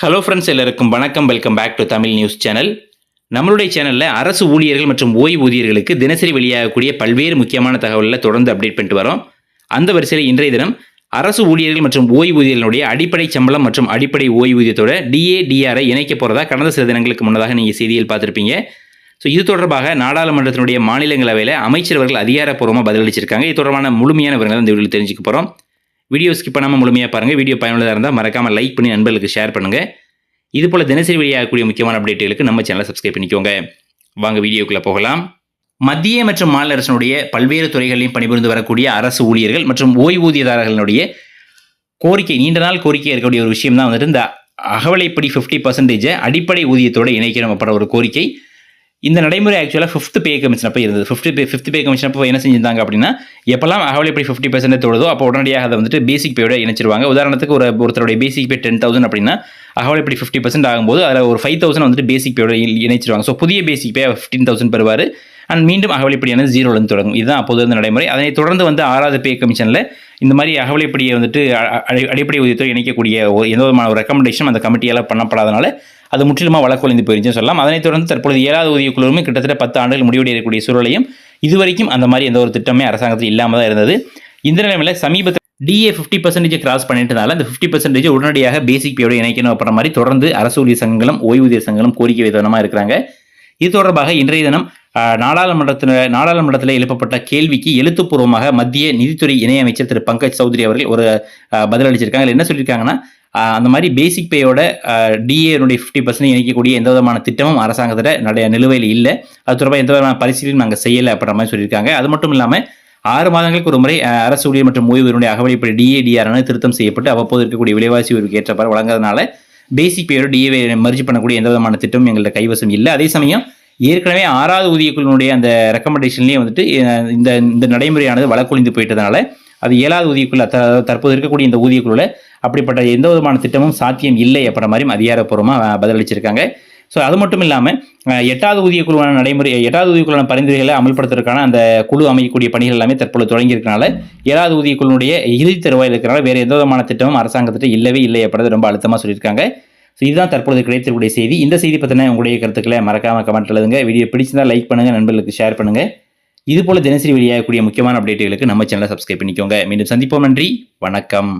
Hello friends எல்லாருக்கும் வணக்கம். Welcome back to Tamil news channel நம்மளுடைய சேனலில் அரசு ஊழியர்கள் மற்றும் ஓய்வூதியர்களுக்கு தினசரி வெளியாகக்கூடிய பல்வேறு முக்கியமான தகவல்களை தொடர்ந்து அப்டேட் பண்ணிட்டு வரோம். அந்த வரிசையில் இன்றைய தினம் அரசு ஊழியர்கள் மற்றும் ஓய்வூதியர்களுடைய அடிப்படை சம்பளம் மற்றும் அடிப்படை ஓய்வூதியத்தோட டிஏடிஆரை இணைக்க போகிறதா கடந்த சில தினங்களுக்கு முன்னதாக நீங்கள் செய்தியில் பார்த்துருப்பீங்க. ஸோ இது தொடர்பாக நாடாளுமன்றத்தினுடைய மாநிலங்களவையில் அமைச்சரவர்கள் அதிகாரப்பூர்வமாக பதிலளிச்சிருக்காங்க. இது தொடர்பான முழுமையான விவரங்களை இந்த வீடியோ தெரிஞ்சுக்க போகிறோம் வீடியோ ஸ்கிப் பண்ணாமல் முழுமையாக பாருங்கள் வீடியோ பயனுள்ளதாக இருந்தால் மறக்காமல் லைக் பண்ணி நண்பர்களுக்கு ஷேர் பண்ணுங்கள் இது போல் தினசரி வெளியாகக்கூடிய முக்கியமான அப்டேட்டுகளுக்கு நம்ம சேனலை சப்ஸ்கிரைப் பண்ணிக்கோங்க. வாங்க வீடியோக்குள்ளே போகலாம். மத்திய மற்றும் மாநில அரசினுடைய பல்வேறு துறைகளிலும் பணிபுரிந்து வரக்கூடிய அரசு ஊழியர்கள் மற்றும் ஓய்வூதியதாரர்களுடைய கோரிக்கை நீண்ட நாள் கோரிக்கை இருக்கக்கூடிய ஒரு விஷயம் தான் வந்துட்டு இந்த அகவலைப்படி ஃபிஃப்டி பர்சன்டேஜை அடிப்படை ஊதியத்தோடு இணைக்கணும் அப்படின்ற ஒரு கோரிக்கை. இந்த நடைமுறை ஆக்சுவலாக ஃபிஃப்த் பே கமிஷன் அப்போ இருந்தது. Fifth pay fifth pay commission அப்போ என்ன செஞ்சிருந்தாங்க அப்படின்னா எப்போல்லாம் அகவலைப்படி ஃபிஃப்டி பர்சன்ட் தொழுதோ அப்போ உடனடியாக அதை வந்துட்டு பேசிக் பேயோட இணைச்சிருவாங்க. உதாரணத்துக்கு ஒரு ஒருத்தருடைய பேசிக் பே டென் தௌசண்ட் அப்படின்னா அகவலைப்படி ஃபிஃப்டி பர்சன்ட் ஆகும்போது அதில் ஒரு ஃபைவ் தௌசண்ட் வந்துட்டு பேசிக் பேயோட இணைச்சிருவாங்க. ஸோ புதிய பேசிக் பே ஃபிஃப்டீன் தௌசண்ட் பெறுவார். அண்ட் மீண்டும் அகவலைப்படியான ஜீரோலேருந்து தொடங்கும். இதுதான் அப்போது இருந்த நடைமுறை. அதனை தொடர்ந்து வந்து ஆறாவது பே கமிஷனில் இந்த மாதிரி அகவலைப்படியை வந்துட்டு அடிப்படை ஊதியத்தோடு இணைக்கக்கூடிய ஒரு எந்த விதமான ஒரு ரெக்கமெண்டேஷன் அந்த கமிட்டியால் பண்ணப்படாதனால அது முற்றிலுமாக வழக்கொழிந்து போயிருச்சுன்னு சொல்லலாம். அதனைத் தொடர்ந்து தற்பொழுது ஏழாவது ஊதியக்குழுவுமே கிட்டத்தட்ட பத்து ஆண்டுகள் முடிவடையக்கூடிய சூழலையும் இதுவரைக்கும் அந்த மாதிரி எந்த ஒரு திட்டமே அரசாங்கத்தில் இல்லாமல் தான் இருந்தது. இந்த நிலைமையில் சமீபத்தில் டிஏ ஃபிஃப்டி பர்சன்டேஜ் கிராஸ் பண்ணிட்டதால அந்த ஃபிஃப்டி பர்சன்டேஜ் உடனடியாக பேசிக் பேயோட இணைக்கணும் அப்படின்ற மாதிரி தொடர்ந்து அரசு ஊழியர் சங்கங்களும் ஓய்வூதிய சங்கங்களும் கோரிக்கை விதமாக இருக்கிறாங்க. இது தொடர்பாக இன்றைய தினம் நாடாளுமன்றத்தில் நாடாளுமன்றத்தில் எழுப்பப்பட்ட கேள்விக்கு எழுத்துப்பூர்வமாக மத்திய நிதித்துறை இணையமைச்சர் திரு பங்கஜ் சௌத்ரி அவர்கள் ஒரு பதிலளிச்சிருக்காங்க. என்ன சொல்லியிருக்காங்கன்னா அந்த மாதிரி பேசிக் பேயோட டிஏனுடைய ஃபிஃப்டி பர்சன்ட் இணைக்கக்கூடிய எந்த விதமான திட்டமும் அரசாங்கத்தில் நிறைய நிலுவையில் இல்லை. அது தொடர்பாக எந்த விதமான பரிசீலனையும் நாங்கள் செய்யலை அப்படின்ற மாதிரி சொல்லியிருக்காங்க. அது மட்டும் இல்லாமல் ஆறு மாதங்களுக்கு ஒரு முறை அரசு ஊழியர் மற்றும் ஓய்வூதியருடைய அகவலைப்படி டிஏடிஆரான திருத்தம் செய்யப்பட்டு அவ்வப்போது இருக்கக்கூடிய விலைவாசி உயர்வுக்கு ஏற்றப்பாறு வழங்குறதுனால பேசிக் பேயோட டிஏவை மர்ஜ் பண்ணக்கூடிய எந்த விதமான திட்டமும் எங்கள்கிட்ட கைவசம் இல்லை. அதே சமயம் ஏற்கனவே ஆறாவது ஊதியக்குழுனுடைய அந்த ரெக்கமெண்டேஷன்லேயே வந்துட்டு இந்த இந்த நடைமுறையானது வழக்கொழிந்து போயிட்டதுனால அது ஏழாவது ஊதியக்குழு தற்போது இருக்கக்கூடிய இந்த ஊதியக்குழுல அப்படிப்பட்ட எந்த விதமான திட்டமும் சாத்தியம் இல்லை அப்படின்ற மாதிரியும் அதிகாரப்பூர்வமாக பதிலளிச்சிருக்காங்க. ஸோ அது மட்டும் இல்லாமல் எட்டாவது ஊதியக்குழுவான நடைமுறை எட்டாவது ஊதியக்குழுவான பரிந்துரைகளை அமல்படுத்துறதுக்கான அந்த குழு அமைக்கக்கூடிய பணிகள் எல்லாமே தற்போது தொடங்கியிருக்கனால ஏழாவது ஊதியக்குழுனுடைய இறுதி தருவாயில் இருக்கிறனால வேறு எந்த விதமான திட்டமும் அரசாங்கத்திட்ட இல்லவே இல்லை அப்படின்றத ரொம்ப அழுத்தமாக சொல்லியிருக்காங்க. ஸோ இதுதான் தற்போது கிடைத்திருக்கக்கூடிய செய்தி. இந்த செய்தி பற்றின உங்களுடைய கருத்துக்களை மறக்காமல் கமெண்ட் எழுதுங்க. வீடியோ பிடிச்சிருந்தால் லைக் பண்ணுங்கள் நண்பர்களுக்கு ஷேர் பண்ணுங்கள் இது போல தினசரி வெளியாகக்கூடிய முக்கியமான அப்டேட்டுகளுக்கு நம்ம சேனலை சப்ஸ்கிரைப் பண்ணிக்கோங்க. மீண்டும் சந்திப்போம். நன்றி. வணக்கம்.